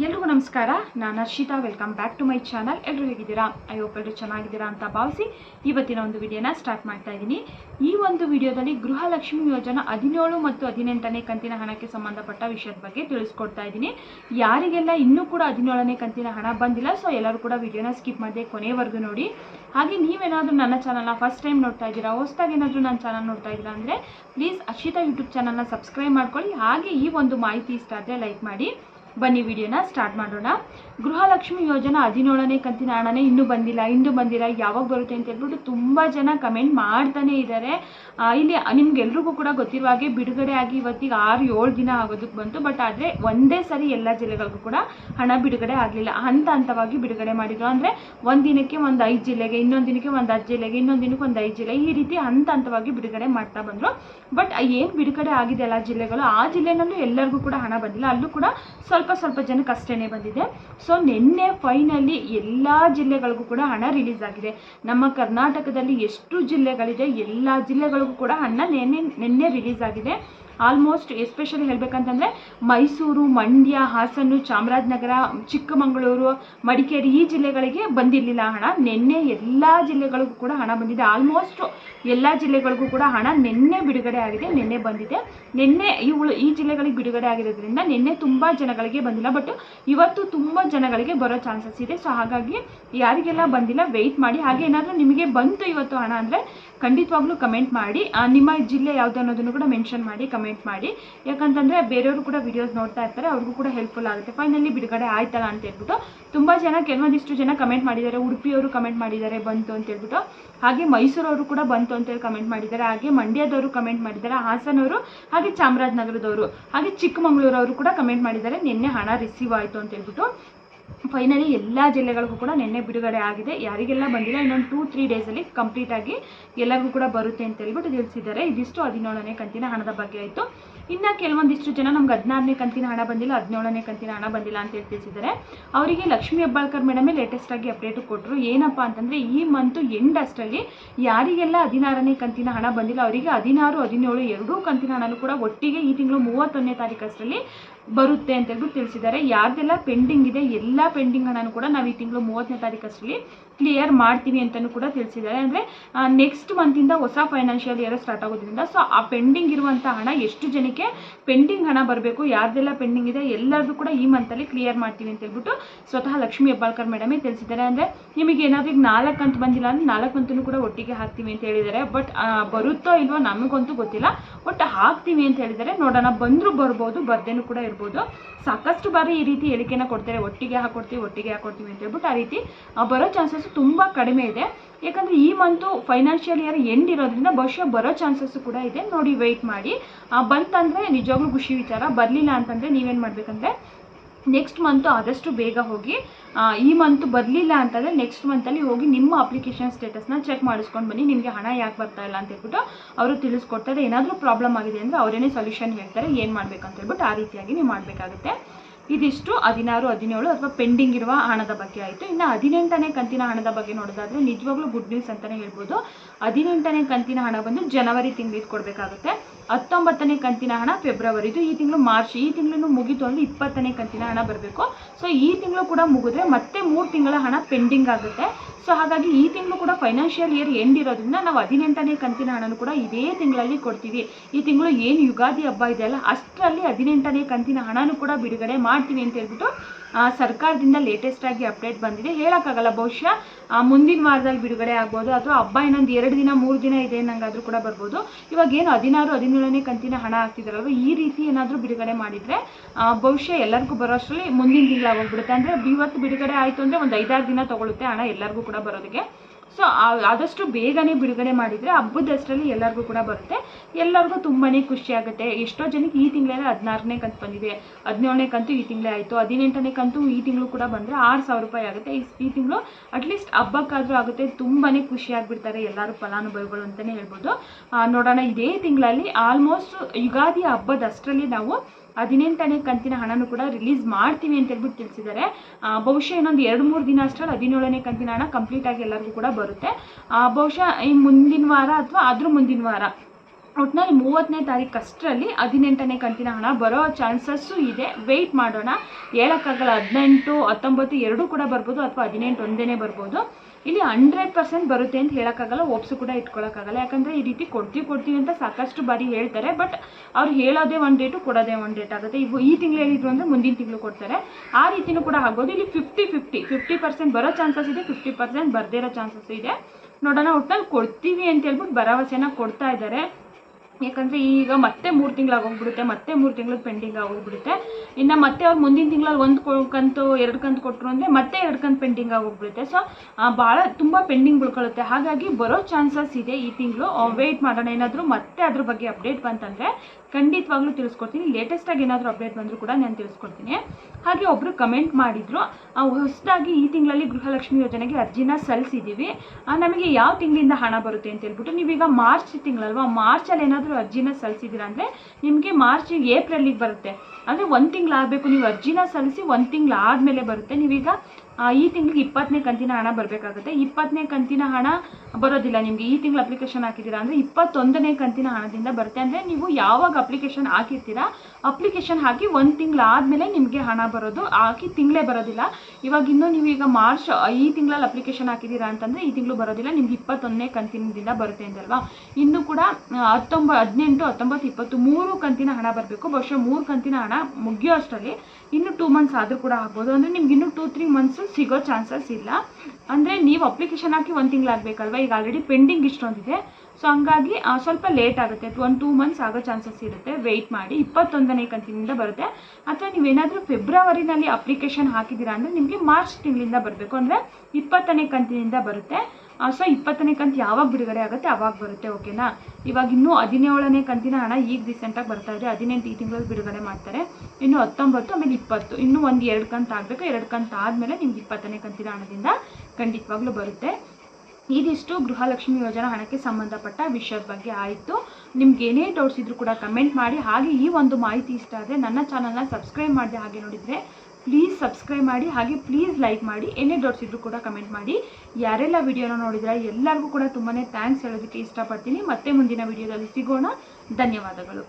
ಎಲ್ರಿಗೂ ನಮಸ್ಕಾರ. ನಾನು Harshita. Welcome back to my channel. ಎಲ್ಲರೂ ಹೇಗಿದ್ದೀರಾ? ಐ ಹೋಪ್ ಎಲ್ಲರೂ ಚೆನ್ನಾಗಿದ್ದೀರಾ ಅಂತ ಭಾವಿಸಿ ಇವತ್ತಿನ ಒಂದು ವಿಡಿಯೋನ ಸ್ಟಾರ್ಟ್ ಮಾಡ್ತಾ ಇದ್ದೀನಿ. ಈ ಒಂದು ವಿಡಿಯೋದಲ್ಲಿ ಗೃಹಲಕ್ಷ್ಮಿ ಯೋಜನಾ ಹದಿನೇಳು ಮತ್ತು ಹದಿನೆಂಟನೇ ಕಂತಿನ ಹಣಕ್ಕೆ ಸಂಬಂಧಪಟ್ಟ ವಿಷಯದ ಬಗ್ಗೆ ತಿಳಿಸ್ಕೊಡ್ತಾ ಇದ್ದೀನಿ. ಯಾರಿಗೆಲ್ಲ ಇನ್ನೂ ಕೂಡ ಹದಿನೇಳನೇ ಕಂತಿನ ಹಣ ಬಂದಿಲ್ಲ, ಸೊ ಎಲ್ಲರೂ ಕೂಡ ವಿಡಿಯೋನ ಸ್ಕಿಪ್ ಮಾಡದೆ ಕೊನೆವರೆಗೂ ನೋಡಿ. ಹಾಗೆ ನೀವೇನಾದರೂ ನನ್ನ ಚಾನಲ್ನ ಫಸ್ಟ್ ಟೈಮ್ ನೋಡ್ತಾ ಇದ್ದೀರಾ, ಹೊಸ್ದಾಗಿ ಏನಾದರೂ ನನ್ನ ಚಾನಲ್ ನೋಡ್ತಾ ಇದ್ದೀರಾ ಅಂದರೆ, ಪ್ಲೀಸ್ ಅಕ್ಷಿತಾ ಯೂಟ್ಯೂಬ್ ಚಾನಲ್ನ ಸಬ್ಸ್ಕ್ರೈಬ್ ಮಾಡ್ಕೊಳ್ಳಿ. ಹಾಗೆ ಈ ಒಂದು ಮಾಹಿತಿ ಇಷ್ಟ ಆದರೆ ಲೈಕ್ ಮಾಡಿ. ಬನ್ನಿ ವಿಡಿಯೋನ ಸ್ಟಾರ್ಟ್ ಮಾಡೋಣ. ಗೃಹಲಕ್ಷ್ಮಿ ಯೋಜನಾ ಹದಿನೇಳನೇ ಕಂತಿನ ಹಣನೇ ಇನ್ನೂ ಬಂದಿಲ್ಲ ಇನ್ನೂ ಬಂದಿಲ್ಲ, ಯಾವಾಗ ಬರುತ್ತೆ ಅಂತ ಹೇಳ್ಬಿಟ್ಟು ತುಂಬ ಜನ ಕಮೆಂಟ್ ಮಾಡ್ತಾನೆ ಇದ್ದಾರೆ ಇಲ್ಲಿ ನಿಮ್ಗೆಲ್ರಿಗೂ ಕೂಡ ಗೊತ್ತಿರುವ ಹಾಗೆ ಬಿಡುಗಡೆ ಆಗಿ ಇವತ್ತಿಗೆ ಆರು, ಏಳು ದಿನ ಆಗೋದಕ್ಕೆ ಬಂತು, ಬಟ್ ಆದರೆ ಒಂದೇ ಸರಿ ಎಲ್ಲ ಜಿಲ್ಲೆಗಳಿಗೂ ಕೂಡ ಹಣ ಬಿಡುಗಡೆ ಆಗಲಿಲ್ಲ. ಹಂತ ಹಂತವಾಗಿ ಬಿಡುಗಡೆ ಮಾಡಿದ್ರು. ಅಂದರೆ ಒಂದು ದಿನಕ್ಕೆ ಒಂದು ಐದು ಜಿಲ್ಲೆಗೆ, ಇನ್ನೊಂದು ದಿನಕ್ಕೆ ಒಂದು ಹತ್ತು ಜಿಲ್ಲೆಗೆ, ಇನ್ನೊಂದು ದಿನಕ್ಕೆ ಒಂದು ಐದು ಜಿಲ್ಲೆ ಈ ರೀತಿ ಹಂತ ಹಂತವಾಗಿ ಬಿಡುಗಡೆ ಮಾಡ್ತಾ ಬಂದರು. ಬಟ್ ಏನು ಬಿಡುಗಡೆ ಆಗಿದೆ ಎಲ್ಲ ಜಿಲ್ಲೆಗಳು, ಆ ಜಿಲ್ಲೆನಲ್ಲೂ ಎಲ್ಲರಿಗೂ ಕೂಡ ಹಣ ಬಂದಿಲ್ಲ. ಅಲ್ಲೂ ಕೂಡ ಸ್ವಲ್ಪ ಸ್ವಲ್ಪ ಸ್ವಲ್ಪ ಜನಕ್ಕೆ ಅಷ್ಟೇ ಬಂದಿದೆ. ಸೊ ನಿನ್ನೆ ಫೈನಲಿ ಎಲ್ಲ ಜಿಲ್ಲೆಗಳಿಗೂ ಕೂಡ ಹಣ ರಿಲೀಸ್ ಆಗಿದೆ. ನಮ್ಮ ಕರ್ನಾಟಕದಲ್ಲಿ ಎಷ್ಟು ಜಿಲ್ಲೆಗಳಿದೆ, ಎಲ್ಲ ಜಿಲ್ಲೆಗಳಿಗೂ ಕೂಡ ಹಣ ನಿನ್ನೆ ನಿನ್ನೆ ರಿಲೀಸ್ ಆಗಿದೆ. ಆಲ್ಮೋಸ್ಟ್ ಎಸ್ಪೆಷಲಿ ಹೇಳ್ಬೇಕಂತಂದರೆ ಮೈಸೂರು, ಮಂಡ್ಯ, ಹಾಸನ, ಚಾಮರಾಜನಗರ, ಚಿಕ್ಕಮಗಳೂರು, ಮಡಿಕೇರಿ ಈ ಜಿಲ್ಲೆಗಳಿಗೆ ಬಂದಿರಲಿಲ್ಲ ಹಣ. ನಿನ್ನೆ ಎಲ್ಲ ಜಿಲ್ಲೆಗಳಿಗೂ ಕೂಡ ಹಣ ಬಂದಿದೆ. ಆಲ್ಮೋಸ್ಟ್ ಎಲ್ಲ ಜಿಲ್ಲೆಗಳಿಗೂ ಕೂಡ ಹಣ ನಿನ್ನೆ ಬಿಡುಗಡೆ ಆಗಿದೆ, ನಿನ್ನೆ ಬಂದಿದೆ. ನಿನ್ನೆ ಇವುಗಳು ಈ ಜಿಲ್ಲೆಗಳಿಗೆ ಬಿಡುಗಡೆ ಆಗಿರೋದ್ರಿಂದ ನಿನ್ನೆ ತುಂಬ ಜನಗಳಿಗೆ ಬಂದಿಲ್ಲ ಬಟ್ ಇವತ್ತು ತುಂಬ ಜನಗಳಿಗೆ ಬರೋ ಚಾನ್ಸಸ್ ಇದೆ. ಸೊ ಹಾಗಾಗಿ ಯಾರಿಗೆಲ್ಲ ಬಂದಿಲ್ಲ ವೆಯ್ಟ್ ಮಾಡಿ. ಹಾಗೆ ಏನಾದರೂ ನಿಮಗೆ ಬಂತು ಇವತ್ತು ಹಣ ಅಂದರೆ ಖಂಡಿತವಾಗ್ಲೂ ಕಮೆಂಟ್ ಮಾಡಿ. ನಿಮ್ಮ ಜಿಲ್ಲೆ ಯಾವುದು ಅನ್ನೋದನ್ನು ಕೂಡ ಮೆನ್ಷನ್ ಮಾಡಿ ಕಮೆಂಟ್ ಮಾಡಿ. ಯಾಕಂತಂದರೆ ಬೇರೆಯವರು ಕೂಡ ವಿಡಿಯೋಸ್ ನೋಡ್ತಾ ಇರ್ತಾರೆ, ಅವ್ರಿಗೂ ಕೂಡ ಹೆಲ್ಪ್ಫುಲ್ ಆಗುತ್ತೆ. ಫೈನಲಿ ಬಿಡುಗಡೆ ಆಯ್ತಲ್ಲ ಅಂತ ಹೇಳ್ಬಿಟ್ಟು, ತುಂಬ ಜನ ಕೆಲವೊಂದಿಷ್ಟು ಜನ ಕಮೆಂಟ್ ಮಾಡಿದ್ದಾರೆ, ಉಡುಪಿಯವರು ಕಮೆಂಟ್ ಮಾಡಿದ್ದಾರೆ, ಬಂತು ಅಂತ ಹೇಳ್ಬಿಟ್ಟು. ಹಾಗೆ ಮೈಸೂರವರು ಕೂಡ ಬಂತು ಅಂತೇಳಿ ಕಮೆಂಟ್ ಮಾಡಿದ್ದಾರೆ, ಹಾಗೆ ಮಂಡ್ಯದವರು ಕಮೆಂಟ್ ಮಾಡಿದ್ದಾರೆ, ಹಾಸನವರು, ಹಾಗೆ ಚಾಮರಾಜನಗರದವರು, ಹಾಗೆ ಚಿಕ್ಕಮಗಳೂರವರು ಕೂಡ ಕಮೆಂಟ್ ಮಾಡಿದ್ದಾರೆ, ನಿನ್ನೆ ಹಣ ರಿಸೀವ್ ಆಯಿತು ಅಂತ ಹೇಳ್ಬಿಟ್ಟು. ಫೈನಲಿ ಎಲ್ಲ ಜಿಲ್ಲೆಗಳಿಗೂ ಕೂಡ ನಿನ್ನೆ ಬಿಡುಗಡೆ ಆಗಿದೆ. ಯಾರಿಗೆಲ್ಲ ಬಂದಿಲ್ಲ, ಇನ್ನೊಂದು ಟೂ ತ್ರೀ ಡೇಸಲ್ಲಿ ಕಂಪ್ಲೀಟಾಗಿ ಎಲ್ಲರಿಗೂ ಕೂಡ ಬರುತ್ತೆ ಅಂತ ಹೇಳ್ಬಿಟ್ಟು ತಿಳಿಸಿದ್ದಾರೆ. ಇದಿಷ್ಟು ಹದಿನೇಳನೇ ಕಂತಿನ ಹಣದ ಬಗ್ಗೆ ಆಯಿತು. ಇನ್ನು ಕೆಲವೊಂದಿಷ್ಟು ಜನ ನಮ್ಗೆ ಹದಿನಾರನೇ ಕಂತಿನ ಹಣ ಬಂದಿಲ್ಲ, ಹದಿನೇಳನೇ ಕಂತಿನ ಹಣ ಬಂದಿಲ್ಲ ಅಂತ ಹೇಳಿ ತಿಳಿಸಿದ್ದಾರೆ. ಅವರಿಗೆ ಲಕ್ಷ್ಮಿ ಹೆಬ್ಬಾಳ್ಕರ್ ಮೇಡಮೇ ಲೇಟೆಸ್ಟ್ ಆಗಿ ಅಪ್ಡೇಟ್ ಕೊಟ್ಟರು ಏನಪ್ಪ ಅಂತಂದರೆ ಈ ಮಂತು ಎಂಡ್ ಅಷ್ಟರಲ್ಲಿ ಯಾರಿಗೆಲ್ಲ ಹದಿನಾರನೇ ಕಂತಿನ ಹಣ ಬಂದಿಲ್ಲ, ಅವರಿಗೆ ಹದಿನಾರು, ಹದಿನೇಳು ಎರಡೂ ಕಂತಿನ ಹಣನೂ ಕೂಡ ಒಟ್ಟಿಗೆ ಈ ತಿಂಗಳು ಮೂವತ್ತೊಂದನೇ ತಾರೀಕು ಅಷ್ಟರಲ್ಲಿ ಬರುತ್ತೆ ಅಂತ ಹೇಳ್ಬಿಟ್ಟು ತಿಳಿಸಿದ್ದಾರೆ. ಯಾರ್ದೆಲ್ಲ ಪೆಂಡಿಂಗ್ ಇದೆ, ಎಲ್ಲ ಪೆಂಡಿಂಗ್ ಹಣನೂ ಕೂಡ ನಾವು ಈ ತಿಂಗಳು ಮೂವತ್ತನೇ ತಾರೀಕು ಅಷ್ಟರಲ್ಲಿ ಕ್ಲಿಯರ್ ಮಾಡ್ತೀವಿ ಅಂತಲೂ ಕೂಡ ತಿಳಿಸಿದ್ದಾರೆ. ಅಂದರೆ ನೆಕ್ಸ್ಟ್ ಮಂತಿಂದ ಹೊಸ ಫೈನಾನ್ಷಿಯಲ್ ಇಯರ್ ಸ್ಟಾರ್ಟ್ ಆಗೋದ್ರಿಂದ ಸೊ ಆ ಪೆಂಡಿಂಗ್ ಇರುವಂಥ ಹಣ ಎಷ್ಟು ಜನಕ್ಕೆ ಪೆಂಡಿಂಗ್ ಹಣ ಬರಬೇಕು ಯಾರ್ದೆಲ್ಲ ಪೆಂಡಿಂಗ್ ಇದೆ ಎಲ್ಲರದು ಕೂಡ ಈ ಮಂತಲ್ಲಿ ಕ್ಲಿಯರ್ ಮಾಡ್ತೀವಿ ಅಂತ ಹೇಳ್ಬಿಟ್ಟು ಸ್ವತಃ ಲಕ್ಷ್ಮೀ ಹೆಬ್ಬಾಳ್ಕರ್ ಮೇಡಮೇ ತಿಳಿಸಿದ್ದಾರೆ. ಅಂದರೆ ನಿಮಗೆ ಏನಾದರೂ ಈಗ ನಾಲ್ಕು ಕಂತು ಬಂದಿಲ್ಲ ಅಂದರೆ ನಾಲ್ಕು ಕಂತೂ ಕೂಡ ಒಟ್ಟಿಗೆ ಹಾಕ್ತೀವಿ ಅಂತ ಹೇಳಿದ್ದಾರೆ. ಬಟ್ ಬರುತ್ತೋ ಇಲ್ವೋ ನಮಗಂತೂ ಗೊತ್ತಿಲ್ಲ. ಬಟ್ ಹಾಕ್ತೀವಿ ಅಂತ ಹೇಳಿದರೆ ನೋಡೋಣ ಬಂದರೂ ಬರ್ಬೋದು ಬರ್ದೇನೂ ಕೂಡ ಇರ್ಬೋದು. ಸಾಕಷ್ಟು ಬಾರಿ ಈ ರೀತಿ ಹೇಳಿಕೆನ ಕೊಡ್ತಾರೆ. ಒಟ್ಟಿಗೆ ಹಾಕೊಡ್ತೀವಿ ಒಟ್ಟಿಗೆ ಹಾಕೊಡ್ತೀವಿ ಅಂತ ಹೇಳ್ಬಿಟ್ಟು ಆ ರೀತಿ ಬರೋ ಚಾನ್ಸಸ್ ತುಂಬ ಕಡಿಮೆ ಇದೆ. ಯಾಕಂದರೆ ಈ ಮಂತು ಫೈನಾನ್ಷಿಯಲ್ ಇಯರ್ ಎಂಡ್ ಇರೋದ್ರಿಂದ ಬಹುಶಃ ಬರೋ ಚಾನ್ಸಸ್ ಕೂಡ ಇದೆ. ನೋಡಿ ವೆಯ್ಟ್ ಮಾಡಿ. ಆ, ಬಂತಂದರೆ ನಿಜವಾಗ್ಲೂ ಖುಷಿ ವಿಚಾರ. ಬರಲಿಲ್ಲ ಅಂತಂದರೆ ನೀವೇನು ಮಾಡಬೇಕಂದ್ರೆ ನೆಕ್ಸ್ಟ್ ಮಂತು ಆದಷ್ಟು ಬೇಗ ಹೋಗಿ ಈ ಮಂತ್ ಬರಲಿಲ್ಲ ಅಂತಂದರೆ ನೆಕ್ಸ್ಟ್ ಮಂತಲ್ಲಿ ಹೋಗಿ ನಿಮ್ಮ ಅಪ್ಲಿಕೇಶನ್ ಸ್ಟೇಟಸ್ನ ಚೆಕ್ ಮಾಡಿಸ್ಕೊಂಡು ಬನ್ನಿ. ನಿಮಗೆ ಹಣ ಯಾಕೆ ಬರ್ತಾ ಇಲ್ಲ ಅಂತ ಹೇಳ್ಬಿಟ್ಟು ಅವರು ತಿಳಿಸ್ಕೊಡ್ತಾರೆ ಏನಾದರೂ ಪ್ರಾಬ್ಲಮ್ ಆಗಿದೆ ಅಂದರೆ ಅವರೇನೇ ಸೊಲ್ಯೂಷನ್ ಹೇಳ್ತಾರೆ. ಏನು ಮಾಡಬೇಕಂತ ಹೇಳ್ಬಿಟ್ಟು ಆ ರೀತಿಯಾಗಿ ನೀವು ಮಾಡಬೇಕಾಗುತ್ತೆ. ಇದಿಷ್ಟು ಹದಿನಾರು, ಹದಿನೇಳು ಅಥವಾ ಪೆಂಡಿಂಗ್ ಇರುವ ಹಣದ ಬಗ್ಗೆ ಆಯಿತು. ಇನ್ನು ಹದಿನೆಂಟನೇ ಕಂತಿನ ಹಣದ ಬಗ್ಗೆ ನೋಡೋದಾದರೆ ನಿಜವಾಗ್ಲೂ ಗುಡ್ ನ್ಯೂಸ್ ಅಂತಲೇ ಹೇಳ್ಬೋದು. ಹದಿನೆಂಟನೇ ಕಂತಿನ ಹಣ ಬಂದು ಜನವರಿ ತಿಂಗಳಿಗೆ ಕೊಡಬೇಕಾಗುತ್ತೆ. ಹತ್ತೊಂಬತ್ತನೇ ಕಂತಿನ ಹಣ ಫೆಬ್ರವರಿದು ಈ ತಿಂಗಳು ಮಾರ್ಚ್, ಈ ತಿಂಗಳು ಮುಗಿತು ಅಂದರೆ ಇಪ್ಪತ್ತನೇ ಕಂತಿನ ಹಣ ಬರಬೇಕು. ಸೊ ಈ ತಿಂಗಳು ಕೂಡ ಮುಗಿದ್ರೆ ಮತ್ತೆ ಮೂರು ತಿಂಗಳ ಹಣ ಪೆಂಡಿಂಗ್ ಆಗುತ್ತೆ. ಸೊ ಹಾಗಾಗಿ ಈ ತಿಂಗಳು ಕೂಡ ಫೈನಾನ್ಷಿಯಲ್ ಇಯರ್ ಎಂಡ್ ಇರೋದ್ರಿಂದ ನಾವು ಹದಿನೆಂಟನೇ ಕಂತಿನ ಹಣನೂ ಕೂಡ ಇದೇ ತಿಂಗಳಲ್ಲಿ ಕೊಡ್ತೀವಿ. ಈ ತಿಂಗಳು ಏನು ಯುಗಾದಿ ಹಬ್ಬ ಇದೆ ಅಲ್ಲ, ಅಷ್ಟರಲ್ಲಿ ಹದಿನೆಂಟನೇ ಕಂತಿನ ಹಣನೂ ಕೂಡ ಬಿಡುಗಡೆ ಮಾಡ್ತೀವಿ ಅಂತ ಹೇಳ್ಬಿಟ್ಟು ಸರ್ಕಾರದಿಂದ ಲೇಟೆಸ್ಟ್ ಆಗಿ ಅಪ್ಡೇಟ್ ಬಂದಿದೆ. ಹೇಳೋಕ್ಕಾಗಲ್ಲ, ಬಹುಶಃ ಮುಂದಿನ ವಾರದಲ್ಲಿ ಬಿಡುಗಡೆ ಆಗ್ಬೋದು, ಅಥವಾ ಹಬ್ಬ ಇನ್ನೊಂದು ಎರಡು ದಿನ, ಮೂರು ದಿನ ಇದೆ ಅನ್ನಂಗಾದ್ರೂ ಕೂಡ ಬರ್ಬೋದು. ಇವಾಗ ಏನು ಹದಿನಾರು, ಹದಿನೇಳನೇ ಕಂತಿನ ಹಣ ಹಾಕ್ತಿದಾರಲ್ವ, ಈ ರೀತಿ ಏನಾದರೂ ಬಿಡುಗಡೆ ಮಾಡಿದರೆ ಬಹುಶಃ ಎಲ್ಲರಿಗೂ ಬರೋ ಅಷ್ಟರಲ್ಲಿ ಮುಂದಿನ ತಿಂಗಳಾಗೋಗ್ಬಿಡುತ್ತೆ. ಅಂದರೆ ಇವತ್ತು ಬಿಡುಗಡೆ ಆಯಿತು ಅಂದರೆ ಒಂದು ಐದಾರು ದಿನ ತಗೊಳುತ್ತೆ ಹಣ ಎಲ್ಲರಿಗೂ ಕೂಡ ಬರೋದಕ್ಕೆ. ಸೊ ಆದಷ್ಟು ಬೇಗನೆ ಬಿಡುಗಡೆ ಮಾಡಿದರೆ ಹಬ್ಬದಷ್ಟರಲ್ಲಿ ಎಲ್ಲರಿಗೂ ಕೂಡ ಬರುತ್ತೆ. ಎಲ್ಲರಿಗೂ ತುಂಬಾ ಖುಷಿ ಆಗುತ್ತೆ. ಎಷ್ಟೋ ಜನಕ್ಕೆ ಈ ತಿಂಗಳೇ ಹದಿನಾರನೇ ಕಂತು ಬಂದಿದೆ. ಹದಿನೇಳನೇ ಕಂತು ಈ ತಿಂಗಳೇ ಆಯಿತು. ಹದಿನೆಂಟನೇ ಕಂತು ಈ ತಿಂಗಳು ಕೂಡ ಬಂದರೆ ಆರು ಸಾವಿರ ರೂಪಾಯಿ ಆಗುತ್ತೆ. ಈ ತಿಂಗಳು ಅಟ್ಲೀಸ್ಟ್ ಹಬ್ಬಕ್ಕಾದರೂ ಆಗುತ್ತೆ. ತುಂಬಾ ಖುಷಿ ಆಗಿಬಿಡ್ತಾರೆ ಎಲ್ಲರೂ ಫಲಾನುಭವಿಗಳು ಅಂತಲೇ ಹೇಳ್ಬೋದು. ನೋಡೋಣ ಇದೇ ತಿಂಗಳಲ್ಲಿ ಆಲ್ಮೋಸ್ಟ್ ಯುಗಾದಿ ಹಬ್ಬದಷ್ಟರಲ್ಲಿ ನಾವು ಹದಿನೆಂಟನೇ ಕಂತಿನ ಹಣನೂ ಕೂಡ ರಿಲೀಸ್ ಮಾಡ್ತೀವಿ ಅಂತ ಹೇಳ್ಬಿಟ್ಟು ತಿಳಿಸಿದ್ದಾರೆ. ಬಹುಶಃ ಇನ್ನೊಂದು ಎರಡು ಮೂರು ದಿನ ಅಷ್ಟರಲ್ಲಿ ಹದಿನೇಳನೇ ಕಂತಿನ ಹಣ ಕಂಪ್ಲೀಟ್ ಆಗಿ ಎಲ್ಲರಿಗೂ ಕೂಡ ಬರುತ್ತೆ. ಬಹುಶಃ ಈ ಮುಂದಿನ ವಾರ ಅಥವಾ ಅದ್ರ ಮುಂದಿನ ವಾರ. ಒಟ್ಟಿನಲ್ಲಿ ಮೂವತ್ತನೇ ತಾರೀಕು ಅಷ್ಟರಲ್ಲಿ ಹದಿನೆಂಟನೇ ಕಂತಿನ ಹಣ ಬರೋ ಚಾನ್ಸಸ್ಸು ಇದೆ. ವೆಯ್ಟ್ ಮಾಡೋಣ. ಹೇಳೋಕ್ಕಾಗಲ್ಲ. ಹದಿನೆಂಟು, ಹತ್ತೊಂಬತ್ತು, ಎರಡೂ ಕೂಡ ಬರ್ಬೋದು ಅಥವಾ ಹದಿನೆಂಟು ಒಂದೇ ಬರ್ಬೋದು. ಇಲ್ಲಿ ಹಂಡ್ರೆಡ್ ಪರ್ಸೆಂಟ್ ಬರುತ್ತೆ ಅಂತ ಹೇಳೋಕ್ಕಾಗಲ್ಲ, ಒಪ್ಸು ಕೂಡ ಇಟ್ಕೊಳ್ಳೋಕ್ಕಾಗಲ್ಲ ಯಾಕಂದರೆ ಈ ರೀತಿ ಕೊಡ್ತೀವಿ ಕೊಡ್ತೀವಿ ಅಂತ ಸಾಕಷ್ಟು ಬಾರಿ ಹೇಳ್ತಾರೆ, ಬಟ್ ಅವ್ರು ಹೇಳೋದೇ ಒಂದು ಡೇಟು ಕೊಡೋದೇ ಒಂದು ಡೇಟ್ ಆಗುತ್ತೆ. ಇವು ಈ ತಿಂಗಳು ಹೇಳಿದ್ರು ಅಂದರೆ ಮುಂದಿನ ತಿಂಗಳು ಕೊಡ್ತಾರೆ. ಆ ರೀತಿನೂ ಕೂಡ ಆಗ್ಬೋದು. ಇಲ್ಲಿ ಫಿಫ್ಟಿ ಫಿಫ್ಟಿ ಫಿಫ್ಟಿ ಪರ್ಸೆಂಟ್ ಬರೋ ಚಾನ್ಸಸ್ ಇದೆ ಫಿಫ್ಟಿ ಪರ್ಸೆಂಟ್ ಬರದೇ ಇರೋ ಚಾನ್ಸಸ್ ಇದೆ. ನೋಡೋಣ ಒಟ್ಟಲ್ಲಿ ಕೊಡ್ತೀವಿ ಅಂತ ಹೇಳ್ಬಿಟ್ಟು ಭರವಸೆನ ಕೊಡ್ತಾ ಇದ್ದಾರೆ. ಯಾಕಂದರೆ ಈಗ ಮತ್ತೆ ಮೂರು ತಿಂಗಳಾಗೋಗ್ಬಿಡುತ್ತೆ ಮತ್ತೆ ಮೂರು ತಿಂಗಳು ಪೆಂಡಿಂಗ್ ಆಗೋಗ್ಬಿಡುತ್ತೆ ಇನ್ನು ಮತ್ತೆ ಅವ್ರು ಮುಂದಿನ ತಿಂಗಳಲ್ಲಿ ಒಂದು ಕಂತು, ಎರಡು ಕಂತು ಕೊಟ್ಟರು ಅಂದರೆ ಮತ್ತೆ ಎರಡು ಕಂತು ಪೆಂಡಿಂಗ್ ಆಗೋಗ್ಬಿಡುತ್ತೆ ಸೊ ಭಾಳ ತುಂಬ ಪೆಂಡಿಂಗ್ ಉಳ್ಕೊಳ್ಳುತ್ತೆ ಹಾಗಾಗಿ ಬರೋ ಚಾನ್ಸಸ್ ಇದೆ ಈ ತಿಂಗಳು. ವೆಯ್ಟ್ ಮಾಡೋಣ. ಏನಾದರೂ ಮತ್ತೆ ಅದ್ರ ಬಗ್ಗೆ ಅಪ್ಡೇಟ್ ಬಂತಂದರೆ ಖಂಡಿತವಾಗ್ಲೂ ತಿಳಿಸ್ಕೊಡ್ತೀನಿ. ಲೇಟೆಸ್ಟಾಗಿ ಏನಾದರೂ ಅಪ್ಡೇಟ್ ಬಂದರೂ ಕೂಡ ನಾನು ತಿಳಿಸ್ಕೊಡ್ತೀನಿ. ಹಾಗೆ ಒಬ್ಬರು ಕಮೆಂಟ್ ಮಾಡಿದರು ಹೊಸದಾಗಿ ಈ ತಿಂಗಳಲ್ಲಿ ಗೃಹಲಕ್ಷ್ಮಿ ಯೋಜನೆಗೆ ಅರ್ಜಿನ ಸಲ್ಲಿಸಿದ್ದೀವಿ ನಮಗೆ ಯಾವ ತಿಂಗಳಿಂದ ಹಣ ಬರುತ್ತೆ ಅಂತ ಹೇಳ್ಬಿಟ್ಟು ನೀವೀಗ ಮಾರ್ಚ್ ತಿಂಗಳಲ್ವಾ? ಮಾರ್ಚಲ್ಲಿ ಏನಾದರೂ ಅರ್ಜಿನ ಸಲ್ಲಿಸಿದ್ದೀರಾ ಅಂದರೆ ನಿಮಗೆ ಮಾರ್ಚ್ ಏಪ್ರಿಲಿಗೆ ಬರುತ್ತೆ. ಅಂದರೆ ಒಂದು ತಿಂಗಳಾಗಬೇಕು ನೀವು ಅರ್ಜಿನ ಸಲ್ಲಿಸಿ ಒಂದು ತಿಂಗಳು ಆದಮೇಲೆ ಬರುತ್ತೆ. ನೀವೀಗ ಈ ತಿಂಗಳಿಗೆ ಇಪ್ಪತ್ತನೇ ಕಂತಿನ ಹಣ ಬರಬೇಕಾಗುತ್ತೆ. ಇಪ್ಪತ್ತನೇ ಕಂತಿನ ಹಣ ಬರೋದಿಲ್ಲ ನಿಮಗೆ. ಈ ತಿಂಗಳು ಅಪ್ಲಿಕೇಶನ್ ಹಾಕಿದ್ದೀರಾ ಅಂದರೆ ಇಪ್ಪತ್ತೊಂದನೇ ಕಂತಿನ ಹಣದಿಂದ ಬರುತ್ತೆ. ಅಂದರೆ ನೀವು ಯಾವಾಗ ಅಪ್ಲಿಕೇಶನ್ ಹಾಕಿರ್ತೀರಾ ಅಪ್ಲಿಕೇಶನ್ ಹಾಕಿ ಒಂದು ತಿಂಗಳು ಆದಮೇಲೆ ನಿಮಗೆ ಹಣ ಬರೋದು. ಹಾಕಿ ತಿಂಗಳೇ ಬರೋದಿಲ್ಲ. ಇವಾಗ ಇನ್ನೂ ನೀವು ಈಗ ಮಾರ್ಚ್, ಈ ತಿಂಗಳಲ್ಲಿ ಅಪ್ಲಿಕೇಶನ್ ಹಾಕಿದ್ದೀರಾ ಅಂತಂದರೆ ಈ ತಿಂಗಳು ಬರೋದಿಲ್ಲ. ನಿಮ್ಗೆ ಇಪ್ಪತ್ತೊಂದನೇ ಕಂತಿನಿಂದ ಬರುತ್ತೆ ಅಂತಲ್ವಾ. ಇನ್ನು ಕೂಡ ಹತ್ತೊಂಬ, ಹದಿನೆಂಟು, ಹತ್ತೊಂಬತ್ತು, ಇಪ್ಪತ್ತು, ಮೂರು ಕಂತಿನ ಹಣ ಬರಬೇಕು. ಬಹುಶಃ ಮೂರು ಕಂತಿನ ಹಣ ಮುಗಿಯೋ ಅಷ್ಟರಲ್ಲಿ ಇನ್ನು ಟೂ ಮಂತ್ಸ್ ಆದರೂ ಕೂಡ ಆಗ್ಬೋದು. ಅಂದರೆ ನಿಮ್ಗೆ ಇನ್ನೂ ಟೂ ತ್ರೀ ಮಂತ್ಸು ಸಿಗೋ ಚಾನ್ಸಸ್ ಇಲ್ಲ. ಅಂದರೆ ನೀವು ಅಪ್ಲಿಕೇಶನ್ ಹಾಕಿ ಒಂದು ತಿಂಗಳಾಗಬೇಕಲ್ವ ಈಗ ಆಲ್ರೆಡಿ ಪೆಂಡಿಂಗ್ ಇಷ್ಟೊಂದಿದೆ. ಸೊ ಹಂಗಾಗಿ ಸ್ವಲ್ಪ ಲೇಟ್ ಆಗುತ್ತೆ. ಒಂದು ಟೂ ಮಂತ್ಸ್ ಆಗೋ ಚಾನ್ಸಸ್ ಇರುತ್ತೆ. ವೆಯ್ಟ್ ಮಾಡಿ. ಇಪ್ಪತ್ತೊಂದನೇ ಕಂತಿನಿಂದ ಬರುತ್ತೆ. ಅಥವಾ ನೀವೇನಾದರೂ ಫೆಬ್ರವರಿನಲ್ಲಿ ಅಪ್ಲಿಕೇಶನ್ ಹಾಕಿದ್ದೀರಾ ಅಂದರೆ ನಿಮಗೆ ಮಾರ್ಚ್ ತಿಂಗಳಿಂದ ಬರಬೇಕು. ಅಂದರೆ ಇಪ್ಪತ್ತನೇ ಕಂತಿನಿಂದ ಬರುತ್ತೆ. ಸೊ ಇಪ್ಪತ್ತನೇ ಕಂತು ಯಾವಾಗ ಬಿಡುಗಡೆ ಆಗುತ್ತೆ? ಅವಾಗ ಬರುತ್ತೆ. ಓಕೆನಾ ಇವಾಗ ಇನ್ನೂ ಹದಿನೇಳನೇ ಕಂತಿನ ಹಣ ಈಗ ರೀಸೆಂಟಾಗಿ ಬರ್ತಾ ಇದೆ. ಹದಿನೆಂಟು ಈ ತಿಂಗಳಲ್ಲಿ ಬಿಡುಗಡೆ ಮಾಡ್ತಾರೆ. ಇನ್ನು ಹತ್ತೊಂಬತ್ತು, ಆಮೇಲೆ ಇಪ್ಪತ್ತು. ಇನ್ನೂ ಒಂದು ಎರಡು ಕಂತು ಆಗಬೇಕು. ಎರಡು ಕಂತು ಆದಮೇಲೆ ನಿಮ್ಗೆ ಇಪ್ಪತ್ತನೇ ಕಂತಿನ ಹಣದಿಂದ ಖಂಡಿತವಾಗ್ಲೂ ಬರುತ್ತೆ. ಇದಿಷ್ಟು ಗೃಹಲಕ್ಷ್ಮಿ ಯೋಜನಾ ಹಣಕ್ಕೆ ಸಂಬಂಧಪಟ್ಟ ವಿಷಯದ ಬಗ್ಗೆ ಆಯಿತು. ನಿಮ್ಗೆ ಏನೇ ಡೌಟ್ಸ್ ಇದ್ರೂ ಕೂಡ ಕಮೆಂಟ್ ಮಾಡಿ. ಹಾಗೆ ಈ ಒಂದು ಮಾಹಿತಿ ಇಷ್ಟ ಆದರೆ ನನ್ನ ಚಾನಲ್ನ ಸಬ್ಸ್ಕ್ರೈಬ್ ಮಾಡಿದೆ ಹಾಗೆ ನೋಡಿದರೆ ಪ್ಲೀಸ್ ಸಬ್ಸ್ಕ್ರೈಬ್ ಮಾಡಿ. ಹಾಗೆ ಪ್ಲೀಸ್ ಲೈಕ್ ಮಾಡಿ. ಏನೇ ಡೌಟ್ಸ್ ಇದ್ರೂ ಕೂಡ ಕಮೆಂಟ್ ಮಾಡಿ. ಯಾರೆಲ್ಲ ವಿಡಿಯೋನ ನೋಡಿದ್ರೆ ಎಲ್ಲರಿಗೂ ಕೂಡ ತುಂಬಾ ಥ್ಯಾಂಕ್ಸ್ ಹೇಳೋದಕ್ಕೆ ಇಷ್ಟಪಡ್ತೀನಿ. ಮತ್ತೆ ಮುಂದಿನ ವಿಡಿಯೋದಲ್ಲಿ ಸಿಗೋಣ. ಧನ್ಯವಾದಗಳು.